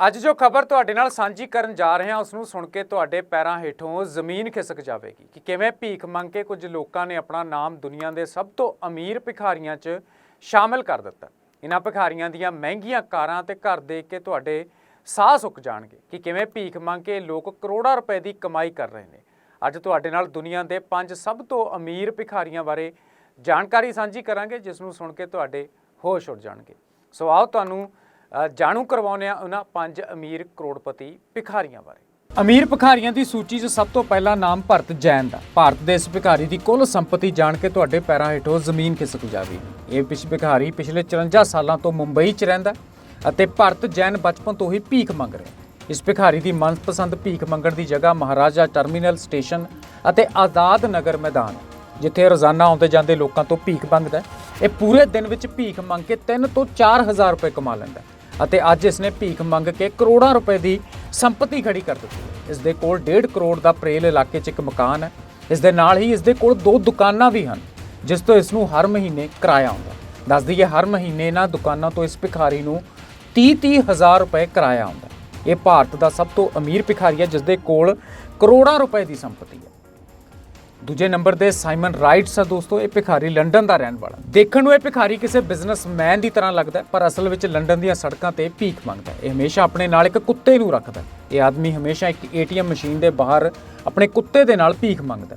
ਅੱਜ ਜੋ ਖਬਰ ਤੁਹਾਡੇ ਨਾਲ ਸਾਂਝੀ ਕਰਨ ਜਾ ਰਹੇ ਹਾਂ ਉਸ ਨੂੰ ਸੁਣ ਕੇ ਤੁਹਾਡੇ ਪੈਰਾਂ ਹੇਠੋਂ ਜ਼ਮੀਨ ਖਿਸਕ ਜਾਵੇਗੀ। ਕਿ ਕਿਵੇਂ ਭੀਖ ਮੰਗ ਕੇ ਕੁਝ ਲੋਕਾਂ ਨੇ ਆਪਣਾ ਨਾਮ ਦੁਨੀਆ ਦੇ ਸਭ ਤੋਂ ਅਮੀਰ ਭਿਖਾਰੀਆਂ 'ਚ ਸ਼ਾਮਿਲ ਕਰ ਦਿੱਤਾ। ਇਹਨਾਂ ਭਿਖਾਰੀਆਂ ਦੀਆਂ ਮਹਿੰਗੀਆਂ ਕਾਰਾਂ ਤੇ ਘਰ ਦੇਖ ਕੇ ਤੁਹਾਡੇ ਸਾਹ ਸੁੱਕ ਜਾਣਗੇ। ਕਿ ਕਿਵੇਂ ਭੀਖ ਮੰਗ ਕੇ ਲੋਕ ਕਰੋੜਾਂ ਰੁਪਏ ਦੀ ਕਮਾਈ ਕਰ ਰਹੇ ਨੇ। ਅੱਜ ਤੁਹਾਡੇ ਨਾਲ ਦੁਨੀਆ ਦੇ ਪੰਜ ਸਭ ਤੋਂ ਅਮੀਰ ਭਿਖਾਰੀਆਂ ਬਾਰੇ ਜਾਣਕਾਰੀ ਸਾਂਝੀ ਕਰਾਂਗੇ ਜਿਸ ਨੂੰ ਸੁਣ ਕੇ ਤੁਹਾਡੇ ਹੋਸ਼ ਉੱਡ ਜਾਣਗੇ। ਸੋ ਆਓ ਤੁਹਾਨੂੰ ਜਾਣੂ ਕਰਵਾਉਂਦੇ ਆ ਉਹਨਾਂ ਪੰਜ ਅਮੀਰ ਕਰੋੜਪਤੀ ਭਿਖਾਰੀਆਂ ਬਾਰੇ। ਅਮੀਰ ਭਿਖਾਰੀਆਂ ਦੀ ਸੂਚੀ 'ਚ ਸਭ ਤੋਂ ਪਹਿਲਾ ਨਾਮ ਭਰਤ ਜੈਨ ਦਾ। ਭਾਰਤ ਦੇ ਇਸ ਭਿਖਾਰੀ ਦੀ ਕੁੱਲ ਸੰਪਤੀ ਜਾਣ ਕੇ ਤੁਹਾਡੇ ਪੈਰਾਂ ਹੇਠੋਂ ਜ਼ਮੀਨ ਖਿਸਕ ਜਾਵੇਗੀ। ਇਹ ਪਿਛ ਭਿਖਾਰੀ ਪਿਛਲੇ 54 ਸਾਲਾਂ ਤੋਂ ਮੁੰਬਈ 'ਚ ਰਹਿੰਦਾ ਅਤੇ ਭਰਤ ਜੈਨ ਬਚਪਨ ਤੋਂ ਹੀ ਭੀਖ ਮੰਗ ਰਿਹਾ ਇਸ ਭਿਖਾਰੀ ਦੀ ਮਨਪਸੰਦ ਭੀਖ ਮੰਗਣ ਦੀ ਜਗ੍ਹਾ ਮਹਾਰਾਜਾ ਟਰਮੀਨਲ ਸਟੇਸ਼ਨ ਅਤੇ ਆਜ਼ਾਦ ਨਗਰ ਮੈਦਾਨ ਜਿੱਥੇ ਰੋਜ਼ਾਨਾ ਆਉਂਦੇ ਜਾਂਦੇ ਲੋਕਾਂ ਤੋਂ ਭੀਖ ਮੰਗਦਾ ਇਹ ਪੂਰੇ ਦਿਨ ਵਿੱਚ ਭੀਖ ਮੰਗ ਕੇ 3 ਤੋਂ 4000 ਰੁਪਏ ਕਮਾ ਲੈਂਦਾ ਅਤੇ ਅੱਜ ਇਸ ਨੇ ਭੀਖ ਮੰਗ ਕੇ ਕਰੋੜਾਂ ਰੁਪਏ ਦੀ ਸੰਪਤੀ ਖੜੀ ਕਰ ਦਿੱਤੀ ਹੈ। ਇਸ ਦੇ ਕੋਲ 1.5 ਕਰੋੜ ਦਾ ਪ੍ਰੇਲ ਇਲਾਕੇ 'ਚ ਇੱਕ ਮਕਾਨ ਹੈ। ਇਸ ਦੇ ਨਾਲ ਹੀ ਇਸ ਦੇ ਕੋਲ ਦੋ ਦੁਕਾਨਾਂ ਵੀ ਹਨ, ਜਿਸ ਤੋਂ ਇਸ ਨੂੰ ਹਰ ਮਹੀਨੇ ਕਿਰਾਇਆ ਆਉਂਦਾ ਹੈ। ਦੱਸ ਦਈਏ, ਹਰ ਮਹੀਨੇ ਇਹਨਾਂ ਦੁਕਾਨਾਂ ਤੋਂ ਇਸ ਭਿਖਾਰੀ ਨੂੰ 30-30 ਹਜ਼ਾਰ ਰੁਪਏ ਕਿਰਾਇਆ ਆਉਂਦਾ ਇਹ ਭਾਰਤ ਦਾ ਸਭ ਤੋਂ ਅਮੀਰ ਭਿਖਾਰੀ ਹੈ, ਜਿਸ ਦੇ ਕੋਲ ਕਰੋੜਾਂ ਰੁਪਏ ਦੀ ਸੰਪਤੀ ਹੈ। ਦੂਜੇ ਨੰਬਰ ਤੇ ਸਾਈਮਨ ਰਾਈਟਸ ਆ ਦੋਸਤੋ, ਇਹ ਭਿਖਾਰੀ ਲੰਡਨ ਦਾ ਰਹਿਣ ਵਾਲਾ। ਦੇਖਣ ਨੂੰ ਇਹ ਭਿਖਾਰੀ ਕਿਸੇ ਬਿਜ਼ਨਸਮੈਨ ਦੀ ਤਰ੍ਹਾਂ ਲੱਗਦਾ ਪਰ ਅਸਲ ਵਿੱਚ ਲੰਡਨ ਦੀਆਂ ਸੜਕਾਂ ਤੇ ਭੀਖ ਮੰਗਦਾ ਇਹ ਹਮੇਸ਼ਾ ਆਪਣੇ ਨਾਲ ਇੱਕ ਕੁੱਤੇ ਨੂੰ ਰੱਖਦਾ ਇਹ ਆਦਮੀ ਹਮੇਸ਼ਾ ਇੱਕ ਏਟੀਐਮ ਮਸ਼ੀਨ ਦੇ ਬਾਹਰ ਆਪਣੇ ਕੁੱਤੇ ਦੇ ਨਾਲ ਭੀਖ ਮੰਗਦਾ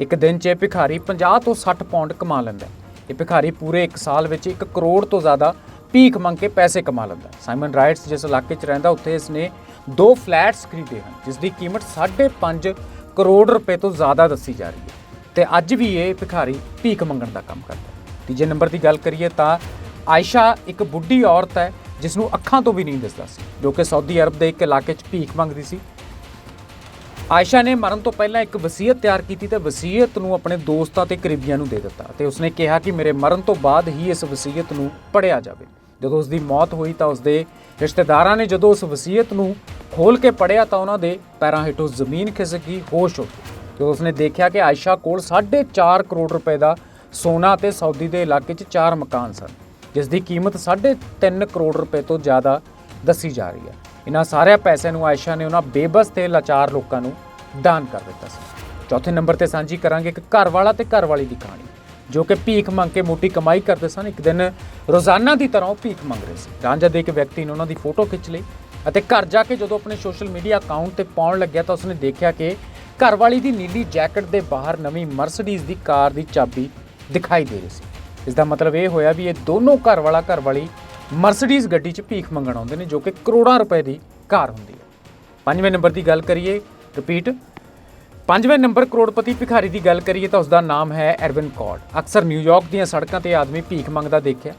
ਇੱਕ ਦਿਨ 'ਚ ਇਹ ਭਿਖਾਰੀ 50 ਤੋਂ 60 ਪਾਉਂਡ ਕਮਾ ਲੈਂਦਾ ਇਹ ਭਿਖਾਰੀ ਪੂਰੇ 1 ਸਾਲ ਵਿੱਚ 1 ਕਰੋੜ ਤੋਂ ਜ਼ਿਆਦਾ ਭੀਖ ਮੰਗ ਕੇ ਪੈਸੇ ਕਮਾ ਲੈਂਦਾ ਸਾਈਮਨ ਰਾਈਟਸ ਜਿਸ ਇਲਾਕੇ 'ਚ ਰਹਿੰਦਾ, ਉੱਥੇ ਇਸ ਨੇ ਦੋ ਫਲੈਟਸ ਖਰੀਦੇ ਹਨ, ਜਿਸ ਦੀ ਕੀਮਤ 5.5 ਕਰੋੜ ਰੁਪਏ ਤੋਂ ਜ਼ਿਆਦਾ ਦੱਸੀ ਜਾ ਰਹੀ ਹੈ ਤੇ ਅੱਜ ਵੀ ਇਹ ਭਿਖਾਰੀ ਭੀਖ ਮੰਗਣ ਦਾ ਕੰਮ ਕਰਦਾ ਹੈ। ਤੀਜੇ ਨੰਬਰ ਦੀ ਗੱਲ ਕਰੀਏ ਤਾਂ ਆਇਸ਼ਾ ਇੱਕ ਬੁੱਢੀ ਔਰਤ ਹੈ ਜਿਸ ਨੂੰ ਅੱਖਾਂ ਤੋਂ ਵੀ ਨਹੀਂ ਦਿਸਦਾ ਸੀ, ਜੋ ਕਿ ਸਾਊਦੀ ਅਰਬ ਦੇ ਇੱਕ ਇਲਾਕੇ 'ਚ ਭੀਖ ਮੰਗਦੀ ਸੀ। ਆਇਸ਼ਾ ਨੇ ਮਰਨ ਤੋਂ ਪਹਿਲਾਂ ਇੱਕ ਵਸੀਅਤ ਤਿਆਰ ਕੀਤੀ ਤੇ ਵਸੀਅਤ ਨੂੰ ਆਪਣੇ ਦੋਸਤਾਂ ਤੇ ਕਰੀਬੀਆਂ ਨੂੰ ਦੇ ਦਿੱਤਾ ਤੇ ਉਸਨੇ ਕਿਹਾ ਕਿ ਮੇਰੇ ਮਰਨ ਤੋਂ ਬਾਅਦ ਹੀ ਇਸ ਵਸੀਅਤ ਨੂੰ ਪੜ੍ਹਿਆ ਜਾਵੇ। ਜਦੋਂ ਉਸ ਦੀ ਮੌਤ ਹੋਈ ਤਾਂ ਉਸ ਦੇ ਰਿਸ਼ਤੇਦਾਰਾਂ ਨੇ ਜਦੋਂ ਉਸ ਵਸੀਅਤ ਨੂੰ ਖੋਲ ਕੇ ਪੜ੍ਹਿਆ ਤਾਂ ਉਹਨਾਂ ਦੇ ਪੈਰਾਂ ਹੇਠੋਂ ਜ਼ਮੀਨ ਖਿਸਕ ਗਈ, ਹੋਸ਼ ਹੋ ਗਈ। ਜਦੋਂ ਉਸਨੇ ਦੇਖਿਆ ਕਿ ਆਇਸ਼ਾ ਕੋਲ 4.5 ਕਰੋੜ ਰੁਪਏ ਦਾ ਸੋਨਾ ਤੇ ਸਾਊਦੀ ਦੇ ਇਲਾਕੇ 'ਚ ਚਾਰ ਮਕਾਨ ਸਨ, ਜਿਸ ਦੀ ਕੀਮਤ 3.5 ਕਰੋੜ ਰੁਪਏ ਤੋਂ ਜ਼ਿਆਦਾ ਦੱਸੀ ਜਾ ਰਹੀ ਹੈ। ਇਹਨਾਂ ਸਾਰੇ ਪੈਸਿਆਂ ਨੂੰ ਆਇਸ਼ਾ ਨੇ ਉਹਨਾਂ ਬੇਬਸ ਤੇ ਲਾਚਾਰ ਲੋਕਾਂ ਨੂੰ ਦਾਨ ਕਰ ਦਿੱਤਾ ਸੀ। ਚੌਥੇ ਨੰਬਰ ਤੇ ਸਾਂਝੀ ਕਰਾਂਗੇ ਇੱਕ ਘਰ ਵਾਲਾ ਤੇ ਘਰ ਵਾਲੀ ਦੀ ਕਹਾਣੀ। ਜੋ ਕਿ ਭੀਖ ਮੰਗ ਕੇ ਮੋਟੀ ਕਮਾਈ ਕਰਦੇ ਸਨ, ਇੱਕ ਦਿਨ ਰੋਜ਼ਾਨਾ ਦੀ ਤਰ੍ਹਾਂ ਉਹ ਭੀਖ ਮੰਗ ਰਹੇ ਸੀ। ਰਾਂਝਾ ਦੇ ਇੱਕ ਵਿਅਕਤੀ ਨੇ ਉਹਨਾਂ ਦੀ ਫੋਟੋ ਖਿੱਚ ਲਈ ਅਤੇ ਘਰ ਜਾ ਕੇ ਜਦੋਂ ਆਪਣੇ ਸੋਸ਼ਲ ਮੀਡੀਆ ਅਕਾਊਂਟ ਤੇ ਪਾਉਣ ਲੱਗਿਆ ਤਾਂ ਉਸਨੇ ਦੇਖਿਆ ਕਿ ਘਰਵਾਲੀ ਦੀ ਨੀਲੀ ਜੈਕਟ ਦੇ ਬਾਹਰ ਨਵੀਂ ਮਰਸੀਡੀਜ਼ ਦੀ ਕਾਰ ਦੀ ਚਾਬੀ ਦਿਖਾਈ ਦੇ ਰਹੀ ਸੀ। ਇਸ ਦਾ ਮਤਲਬ ਇਹ ਹੋਇਆ ਵੀ ਇਹ ਦੋਨੋਂ ਘਰ ਵਾਲਾ ਘਰ ਵਾਲੀ ਮਰਸੀਡੀਜ਼ ਗੱਡੀ 'ਚ ਭੀਖ ਮੰਗਣ ਆਉਂਦੇ ਨੇ, ਜੋ ਕਿ ਕਰੋੜਾਂ ਰੁਪਏ ਦੀ ਕਾਰ ਹੁੰਦੀ ਹੈ। ਪੰਜਵੇਂ ਨੰਬਰ ਦੀ ਗੱਲ ਕਰੀਏ ਰਿਪੀਟ ਪੰਜਵੇਂ ਨੰਬਰ ਕਰੋੜਪਤੀ ਭਿਖਾਰੀ ਦੀ ਗੱਲ ਕਰੀਏ ਤਾਂ ਉਸ ਦਾ ਨਾਮ ਹੈ ਐਰਵਿਨ ਕੌਡ ਅਕਸਰ ਨਿਊਯਾਰਕ ਦੀਆਂ ਸੜਕਾਂ ਤੇ ਆਦਮੀ ਭੀਖ ਮੰਗਦਾ ਦੇਖਿਆ।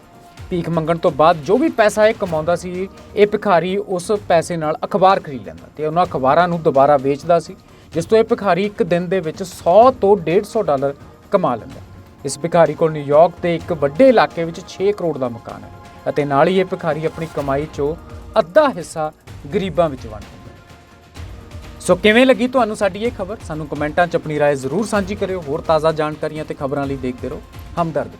ਭੀਖ ਮੰਗਣ ਤੋਂ ਬਾਅਦ ਜੋ ਵੀ ਪੈਸਾ ਇਹ ਕਮਾਉਂਦਾ ਸੀ, ਇਹ ਭਿਖਾਰੀ ਉਸ ਪੈਸੇ ਨਾਲ ਅਖਬਾਰ ਖਰੀਦ ਲੈਂਦਾ ਤੇ ਉਹਨਾਂ ਅਖਬਾਰਾਂ ਨੂੰ ਦੁਬਾਰਾ ਵੇਚਦਾ ਸੀ, ਜਿਸ ਤੋਂ ਇਹ ਭਿਖਾਰੀ ਇੱਕ ਦਿਨ ਦੇ ਵਿੱਚ 100 ਤੋਂ 150 ਡਾਲਰ ਕਮਾ ਲੈਂਦਾ। ਇਸ ਭਿਖਾਰੀ ਕੋਲ ਨਿਊਯਾਰਕ ਦੇ ਇੱਕ ਵੱਡੇ ਇਲਾਕੇ ਵਿੱਚ 6 ਕਰੋੜ ਦਾ ਮਕਾਨ ਹੈ ਅਤੇ ਨਾਲ ਹੀ ਇਹ ਭਿਖਾਰੀ ਆਪਣੀ ਕਮਾਈ 'ਚੋਂ ਅੱਧਾ ਹਿੱਸਾ ਗਰੀਬਾਂ ਵਿੱਚ ਵੰਡ ਸੋ ਕਿਵੇਂ ਲੱਗੀ ਤੁਹਾਨੂੰ ਸਾਡੀ ਇਹ ਖਬਰ ਸਾਨੂੰ ਕਮੈਂਟਾਂ 'ਚ ਆਪਣੀ رائے ਜ਼ਰੂਰ ਸਾਂਝੀ ਕਰਿਓ ਹੋਰ ਤਾਜ਼ਾ ਜਾਣਕਾਰੀਆਂ ਤੇ ਖਬਰਾਂ ਲਈ ਦੇਖਦੇ ਰਹੋ ਹਮਦਰਦ